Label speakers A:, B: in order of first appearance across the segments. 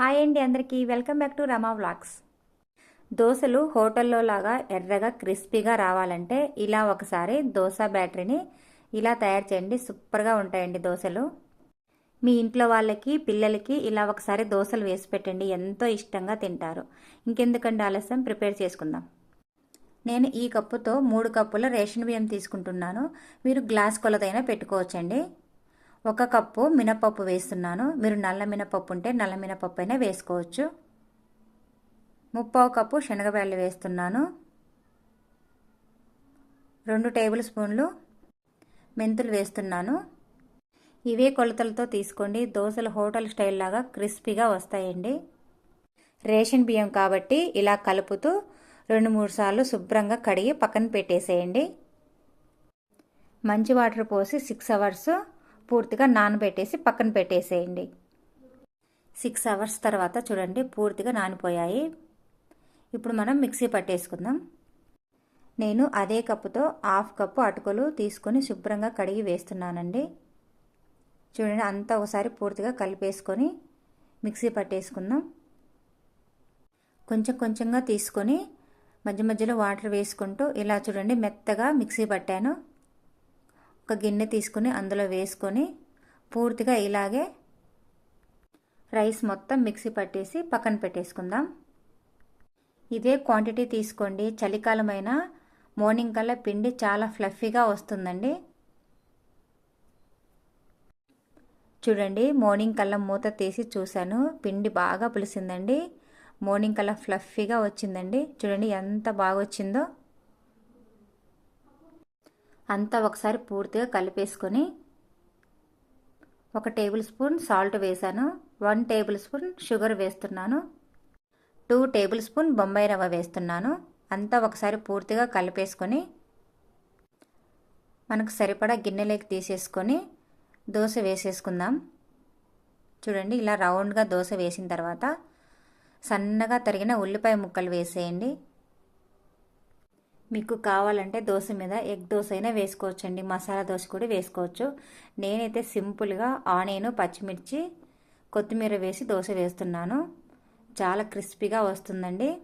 A: Hi అండి అందరికీ. Welcome back to Rama vlogs. దోశలు హోటల్లో లాగా ఎర్రగా క్రిస్పీగా రావాలంటే ఇలా ఒకసారి దోశ బ్యాటరీని ఇలా తయారు చేయండి. సూపర్గా ఉంటాయండి దోశలు. మీ ఇంట్లో వాళ్ళకి పిల్లలకి ఇలా ఒకసారి దోశలు వేసి పెట్టండి. ఎంతో ఇష్టంగా తింటారు. ఇంకెందుకండి ఆలస్యం? ప్రిపేర్ చేసుకుందాం. నేను ఈ కప్పుతో మూడు కప్పుల రేషన్ బియ్యం తీసుకుంటున్నాను. మీరు గ్లాస్ కొలతైనా పెట్టుకోవచ్చండి. ఒక కప్పు మినపప్పు వేస్తున్నాను. మీరు నల్ల మినపప్పు ఉంటే నల్ల మినపప్పు అయినా వేసుకోవచ్చు. ముప్పావు కప్పు శనగవేళ్ళు వేస్తున్నాను. రెండు టేబుల్ స్పూన్లు మెంతులు వేస్తున్నాను. ఇవే కొలతలతో తీసుకోండి. దోశలు హోటల్ స్టైల్ లాగా క్రిస్పీగా వస్తాయండి. రేషన్ బియ్యం కాబట్టి ఇలా కలుపుతూ రెండు మూడు సార్లు శుభ్రంగా కడిగి పక్కన పెట్టేసేయండి. మంచి వాటర్ పోసి సిక్స్ అవర్స్ పూర్తిగా నానబెట్టేసి పక్కన పెట్టేసేయండి. సిక్స్ అవర్స్ తర్వాత చూడండి పూర్తిగా నానిపోయాయి. ఇప్పుడు మనం మిక్సీ పట్టేసుకుందాం. నేను అదే కప్పుతో హాఫ్ కప్పు అటుకులు తీసుకొని శుభ్రంగా కడిగి వేస్తున్నానండి. చూడండి అంతా ఒకసారి పూర్తిగా కలిపేసుకొని మిక్సీ పట్టేసుకుందాం. కొంచెం కొంచెంగా తీసుకొని మధ్య మధ్యలో వాటర్ వేసుకుంటూ ఇలా చూడండి మెత్తగా మిక్సీ పట్టాను. ఒక గిన్నె తీసుకుని అందులో వేసుకొని పూర్తిగా ఇలాగే రైస్ మొత్తం మిక్సీ పట్టేసి పక్కన పెట్టేసుకుందాం. ఇదే క్వాంటిటీ తీసుకోండి. చలికాలమైన మార్నింగ్ కల్లా పిండి చాలా ఫ్లఫీగా వస్తుందండి. చూడండి మార్నింగ్ కల్లా మూత తీసి చూశాను. పిండి బాగా పులిసిందండి. మార్నింగ్ కల్లా ఫ్లఫీగా వచ్చిందండి. చూడండి ఎంత బాగా వచ్చిందో అంతా ఒకసారి పూర్తిగా కలిపేసుకొని ఒక టేబుల్ స్పూన్ సాల్ట్ వేసాను వన్ టేబుల్ స్పూన్ షుగర్ వేస్తున్నాను. Two tablespoon Bombay rava వేస్తున్నాను. అంతా ఒకసారి పూర్తిగా కలిపేసుకొని మనకు సరిపడా గిన్నెలోకి తీసేసుకొని దోశ వేసేసుకుందాం. చూడండి ఇలా రౌండ్గా దోశ వేసిన తర్వాత సన్నగా తరిగిన ఉల్లిపాయ ముక్కలు వేసేయండి. మీకు కావాలంటే దోశ మీద ఎగ్ దోశ అయినా వేసుకోవచ్చండి. మసాలా దోశ కూడా వేసుకోవచ్చు. నేనైతే సింపుల్గా ఆనియన్ పచ్చిమిర్చి కొత్తిమీర వేసి దోశ వేస్తున్నాను. చాలా క్రిస్పీగా వస్తుందండి.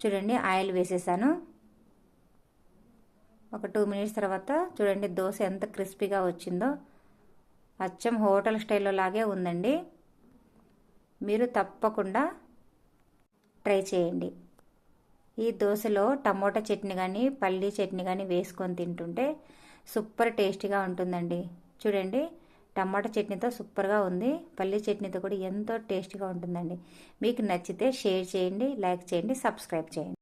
A: చూడండి ఆయిల్ వేసేసాను. ఒక టూ మినిట్స్ తర్వాత చూడండి దోశ ఎంత క్రిస్పీగా వచ్చిందో. అచ్చం హోటల్ స్టైల్లో లాగే ఉందండి. మీరు తప్పకుండా ట్రై చేయండి. ఈ దోశలో టమోటా చట్నీ కానీ పల్లీ చట్నీ కానీ వేసుకొని తింటుంటే సూపర్ టేస్టీగా ఉంటుందండి. చూడండి టమాటా చట్నీతో సూపర్గా ఉంది. పల్లీ చట్నీతో కూడా ఎంతో టేస్టీగా ఉంటుందండి. మీకు నచ్చితే షేర్ చేయండి లైక్ చేయండి సబ్స్క్రైబ్ చేయండి.